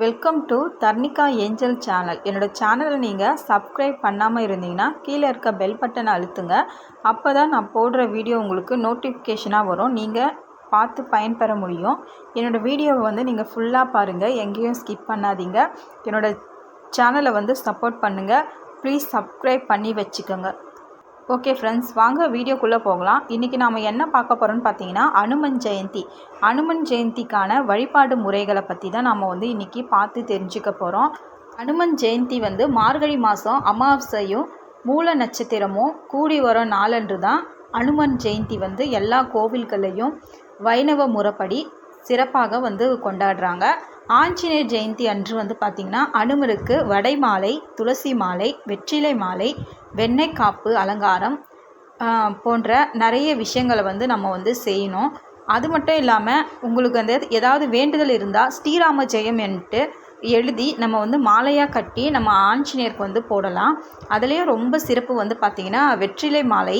Welcome to Dharnika angel channel என்னோட சேனலை நீங்கள் சப்ஸ்கிரைப் பண்ணாமல் இருந்தீங்கன்னா கீழே இருக்க பெல் பட்டனை அழுத்துங்க. அப்போ தான் நான் போடுற வீடியோ உங்களுக்கு நோட்டிஃபிகேஷனாக வரும். நீங்கள் பார்த்து பயன்பெற முடியும். என்னோடய வீடியோவை வந்து நீங்கள் ஃபுல்லாக பாருங்கள் எங்கேயும் ஸ்கிப் பண்ணாதீங்க. என்னோட சேனலை வந்து சப்போர்ட் பண்ணுங்கள் ப்ளீஸ் சப்ஸ்கிரைப் பண்ணி வச்சுக்கோங்க. ஓகே ஃப்ரெண்ட்ஸ் வாங்க வீடியோக்குள்ளே போகலாம். இன்றைக்கி நாம் என்ன பார்க்க போகிறோம்னு பார்த்தீங்கன்னா அனுமன் ஜெயந்தி. அனுமன் ஜெயந்திக்கான வழிபாடு முறைகளை பற்றி தான் நாம் வந்து இன்றைக்கி பார்த்து தெரிஞ்சுக்க போகிறோம் அனுமன் ஜெயந்தி வந்து மார்கழி மாதம் அமாவாசையும் மூல நட்சத்திரமும் கூடி வர நாளன்று தான் அனுமன் ஜெயந்தி வந்து எல்லா கோவில்களையும் வைணவ முறைப்படி சிறப்பாக வந்து கொண்டாடுறாங்க. ஆஞ்சநேயர் ஜெயந்தி அன்று வந்து பார்த்திங்கன்னா அனுமருக்கு வடை மாலை துளசி மாலை வெற்றிலை மாலை வெண்ணெய் காப்பு அலங்காரம் போன்ற நிறைய விஷயங்களை வந்து நம்ம வந்து செய்யணும். அது மட்டும் இல்லாமல் உங்களுக்கு வந்து ஏதாவது வேண்டுதல் இருந்தால் ஸ்ரீராம ஜெயம் என்ட்டு எழுதி நம்ம வந்து மாலையாக கட்டி நம்ம ஆஞ்சநேயருக்கு வந்து போடலாம். அதுலேயும் ரொம்ப சிறப்பு வந்து பார்த்திங்கன்னா வெற்றிலை மாலை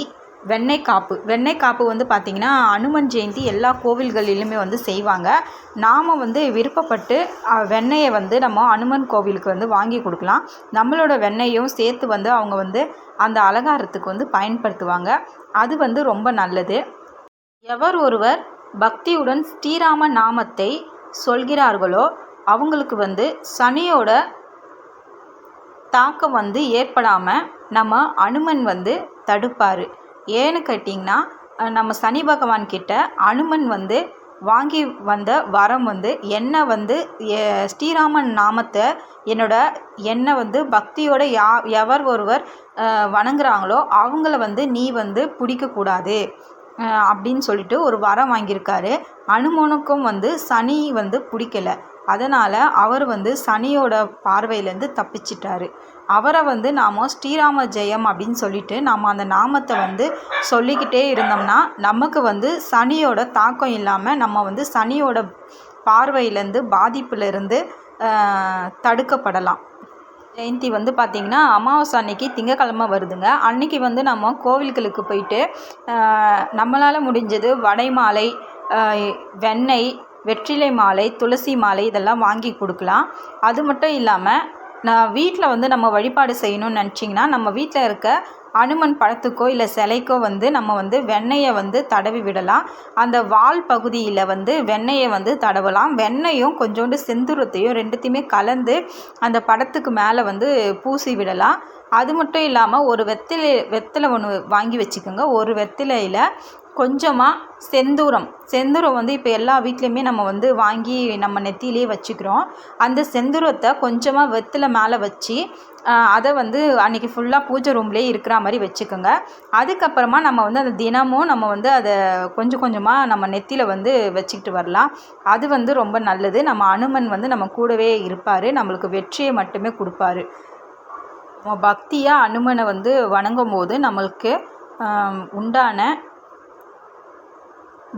வெண்ணெய் காப்பு. வெண்ணெய் காப்பு வந்து பார்த்திங்கன்னா அனுமன் ஜெயந்தி எல்லா கோவில்களிலுமே வந்து செய்வாங்க. நாம் வந்து விருப்பப்பட்டு வெண்ணெயை வந்து நம்ம அனுமன் கோவிலுக்கு வந்து வாங்கி கொடுக்கலாம். நம்மளோட வெண்ணெயும் சேர்த்து வந்து அவங்க வந்து அந்த அலங்காரத்துக்கு வந்து பயன்படுத்துவாங்க. அது வந்து ரொம்ப நல்லது. எவர் ஒருவர் பக்தியுடன் ஸ்ரீராம நாமத்தை சொல்கிறார்களோ அவங்களுக்கு வந்து சனியோட தாக்கம் வந்து ஏற்படாமல் நம்ம அனுமன் வந்து தடுப்பார். ஏன்னு கேட்டிங்கன்னா நம்ம சனி பகவான் கிட்ட அனுமன் வந்து வாங்கி வந்த வரம் வந்து என்னை வந்து ஸ்ரீராமன் நாமத்தை என்னோட என்னை வந்து பக்தியோட யா எவர் ஒருவர் வணங்குறாங்களோ அவங்கள வந்து நீ வந்து பிடிக்கக்கூடாது அப்படின்னு சொல்லிட்டு ஒரு வரம் வாங்கியிருக்காரு. அனுமனுக்கும் வந்து சனி வந்து பிடிக்கல. அதனால் அவர் வந்து சனியோட பார்வையிலேருந்து தப்பிச்சிட்டாரு. அவரை வந்து நாம் ஸ்ரீராம ஜெயம் அப்படின்னு சொல்லிட்டு நாம் அந்த நாமத்தை வந்து சொல்லிக்கிட்டே இருந்தோம்னா நமக்கு வந்து சனியோட தாக்கம் இல்லாமல் நம்ம வந்து சனியோட பார்வையிலேருந்து பாதிப்புலேருந்து தடுக்கப்படலாம். ஜெயந்தி வந்து பார்த்திங்கன்னா அமாவாசை அன்னைக்கு திங்கக்கிழமை வருதுங்க. அன்னைக்கு வந்து நம்ம கோவில்களுக்கு போயிட்டு நம்மளால் முடிஞ்சது வடைமாலை வெண்ணெய் வெற்றிலை மாலை துளசி மாலை இதெல்லாம் வாங்கி கொடுக்கலாம். அது மட்டும் இல்லாமல் நான் வீட்டில் வந்து நம்ம வழிபாடு செய்யணும்னு நினச்சிங்கன்னா நம்ம வீட்டில் இருக்க அனுமன் படத்துக்கோ இல்லை சிலைக்கோ வந்து நம்ம வந்து வெண்ணெயை வந்து தடவி விடலாம். அந்த வால் பகுதியில் வந்து வெண்ணெயை வந்து தடவலாம். வெண்ணெயும் கொஞ்சோண்டு செந்துரத்தையும் ரெண்டுத்தையுமே கலந்து அந்த படத்துக்கு மேலே வந்து பூசி விடலாம். அது மட்டும் இல்லாமல் ஒரு வெத்திலை வெத்தலை ஒன்று வாங்கி வச்சுக்கோங்க. ஒரு வெத்திலையில் கொஞ்சமாக செந்தூரம். செந்தூரம் வந்து இப்போ எல்லா வீட்லேயுமே நம்ம வந்து வாங்கி நம்ம நெத்தியிலே வச்சுக்கிறோம். அந்த செந்தூரத்தை கொஞ்சமாக வெத்தில் மேலே வச்சு அதை வந்து அன்றைக்கி ஃபுல்லாக பூஜை ரூம்லேயே இருக்கிற மாதிரி வச்சுக்கோங்க. அதுக்கப்புறமா நம்ம வந்து அந்த தினமும் நம்ம வந்து அதை கொஞ்சம் கொஞ்சமாக நம்ம நெத்தியில் வந்து வச்சுக்கிட்டு வரலாம். அது வந்து ரொம்ப நல்லது. நம்ம அனுமன் வந்து நம்ம கூடவே இருப்பார். நம்மளுக்கு வெற்றியை மட்டுமே கொடுப்பாரு. பக்தியாக அனுமனை வந்து வணங்கும் போது நம்மளுக்கு உண்டான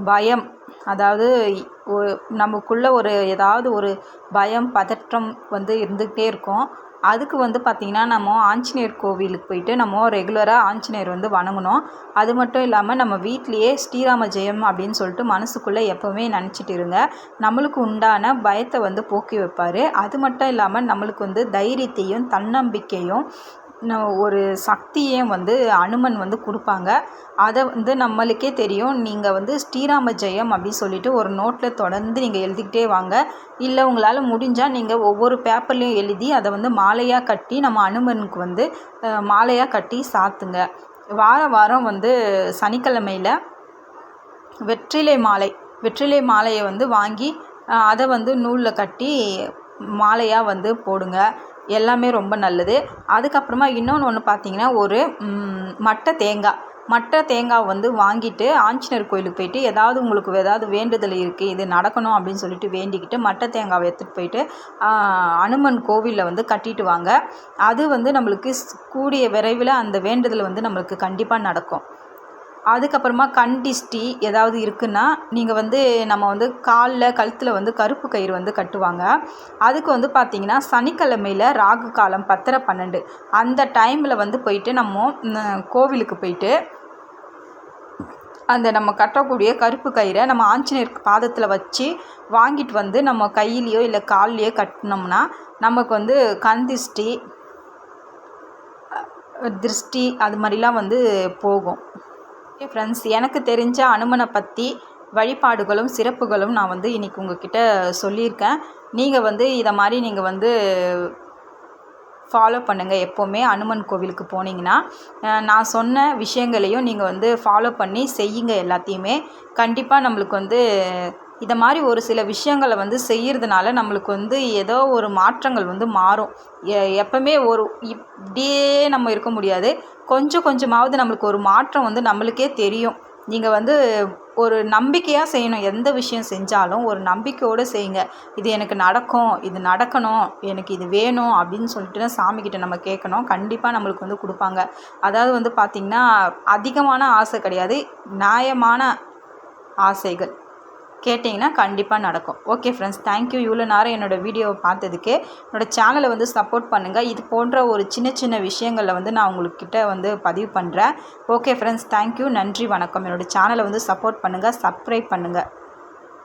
பயம். அதாவது ஒ- நமக்குள்ள ஒரு ஏதாவது ஒரு பயம் பதற்றம் வந்து இருந்துகிட்டே இருக்கும். அதுக்கு வந்து பார்த்திங்கன்னா நம்ம ஆஞ்சநேயர் கோவிலுக்கு போயிட்டு நம்ம ரெகுலராக ஆஞ்சநேயர் வந்து வணங்கணும். அது மட்டும் இல்லாமல் நம்ம வீட்லேயே ஸ்ரீராம ஜெயம் அப்படின்னு சொல்லிட்டு மனசுக்குள்ளே எப்போவுமே நினச்சிட்டு இருங்க. நம்மளுக்கு உண்டான பயத்தை வந்து போக்கி வைப்பார். அது மட்டும் இல்லாமல் நம்மளுக்கு வந்து தைரியத்தையும் தன்னம்பிக்கையும் ஒரு சக்தியை வந்து அனுமன் வந்து கொடுப்பாங்க. அதை வந்து நம்மளுக்கே தெரியும். நீங்கள் வந்து ஸ்ரீராம ஜெயம் அப்படின்னு சொல்லிட்டு ஒரு நோட்டில் தொடர்ந்து நீங்கள் எழுதிக்கிட்டே வாங்க. இல்லை உங்களால் முடிஞ்சால் நீங்கள் ஒவ்வொரு பேப்பர்லேயும் எழுதி அதை வந்து மாலையாக கட்டி நம்ம அனுமனுக்கு வந்து மாலையாக கட்டி சாத்துங்க. வார வாரம் வந்து சனிக்கிழமையில் வெற்றிலை மாலை வெற்றிலை மாலையை வந்து வாங்கி அதை வந்து நூலில் கட்டி மாலையாக வந்து போடுங்க. எல்லாமே ரொம்ப நல்லது. அதுக்கப்புறமா இன்னொன்று ஒன்று பார்த்தீங்கன்னா ஒரு மட்டை தேங்காய். மட்டை தேங்காய் வந்து வாங்கிட்டு ஆஞ்சநேயர் கோயிலுக்கு போயிட்டு ஏதாவது உங்களுக்கு ஏதாவது வேண்டுதல் இருக்குது இது நடக்கணும் அப்படின்னு சொல்லிட்டு வேண்டிக்கிட்டு மட்டை தேங்காவை எடுத்துகிட்டு போயிட்டு அனுமன் கோவிலில் வந்து கட்டிட்டு வாங்க. அது வந்து நம்மளுக்கு ஸ்- கூடிய விரைவில் அந்த வேண்டுதல் வந்து நம்மளுக்கு கண்டிப்பாக நடக்கும். அதுக்கப்புறமா கண் திஷ்டி ஏதாவது இருக்குன்னா நீங்கள் வந்து நம்ம வந்து காலில் கழுத்தில் வந்து கருப்பு கயிறு வந்து கட்டுவாங்க. அதுக்கு வந்து பார்த்திங்கன்னா சனிக்கிழமையில் ராகு காலம் பத்தரை பன்னெண்டு. அந்த டைமில் வந்து போயிட்டு நம்ம கோவிலுக்கு போயிட்டு அந்த நம்ம கட்டக்கூடிய கருப்பு கயிறை நம்ம ஆஞ்சநேயர் பாதத்தில் வச்சு வாங்கிட்டு வந்து நம்ம கையிலையோ இல்லை கால்லையோ கட்டினோம்னா நமக்கு வந்து கண் திருஷ்டி திருஷ்டி அது மாதிரிலாம் வந்து போகும். ஓகே ஃப்ரெண்ட்ஸ் எனக்கு தெரிஞ்ச அனுமனை பற்றி வழிபாடுகளும் சிறப்புகளும் நான் வந்து இன்றைக்கி உங்ககிட்ட சொல்லியிருக்கேன். நீங்கள் வந்து இதை மாதிரி நீங்கள் வந்து ஃபாலோ பண்ணுங்கள் எப்போவுமே அனுமன் கோவிலுக்கு போனீங்கன்னா நான் சொன்ன விஷயங்களையும் நீங்கள் வந்து ஃபாலோ பண்ணி செய்யுங்க எல்லாத்தையுமே. கண்டிப்பாக நம்மளுக்கு வந்து இதை மாதிரி ஒரு சில விஷயங்களை வந்து செய்கிறதுனால நம்மளுக்கு வந்து ஏதோ ஒரு மாற்றங்கள் வந்து மாறும். எ எப்பவுமே ஒரு இப்படியே நம்ம இருக்க முடியாது. கொஞ்சம் கொஞ்சமாவது நம்மளுக்கு ஒரு மாற்றம் வந்து நம்மளுக்கே தெரியும். நீங்கள் வந்து ஒரு நம்பிக்கையாக செய்யணும். எந்த விஷயம் செஞ்சாலும் ஒரு நம்பிக்கையோடு செய்யுங்க. இது எனக்கு நடக்கும். இது நடக்கணும். எனக்கு இது வேணும் அப்படின்னு சொல்லிட்டு சாமிக்கிட்ட நம்ம கேட்கணும் கண்டிப்பாக நம்மளுக்கு வந்து கொடுப்பாங்க. அதாவது வந்து பார்த்திங்கன்னா அதிகமான ஆசை கிடையாது. நியாயமான ஆசைகள். கேட்டிங்கன்னா கண்டிப்பாக நடக்கும். ஓகே ஃப்ரெண்ட்ஸ் தேங்க்யூ இவ்வளோ நேரம் என்னோடய வீடியோவை பார்த்ததுக்கு என்னோடய சேனலை வந்து சப்போர்ட் பண்ணுங்கள் இது போன்ற ஒரு சின்ன சின்ன விஷயங்களில் வந்து நான் உங்கள்கிட்ட வந்து பதிவு பண்ணுறேன் ஓகே ஃப்ரெண்ட்ஸ் தேங்க்யூ நன்றி வணக்கம். என்னோடய சேனலை வந்து சப்போர்ட் பண்ணுங்கள் சப்ஸ்கிரைப் பண்ணுங்கள்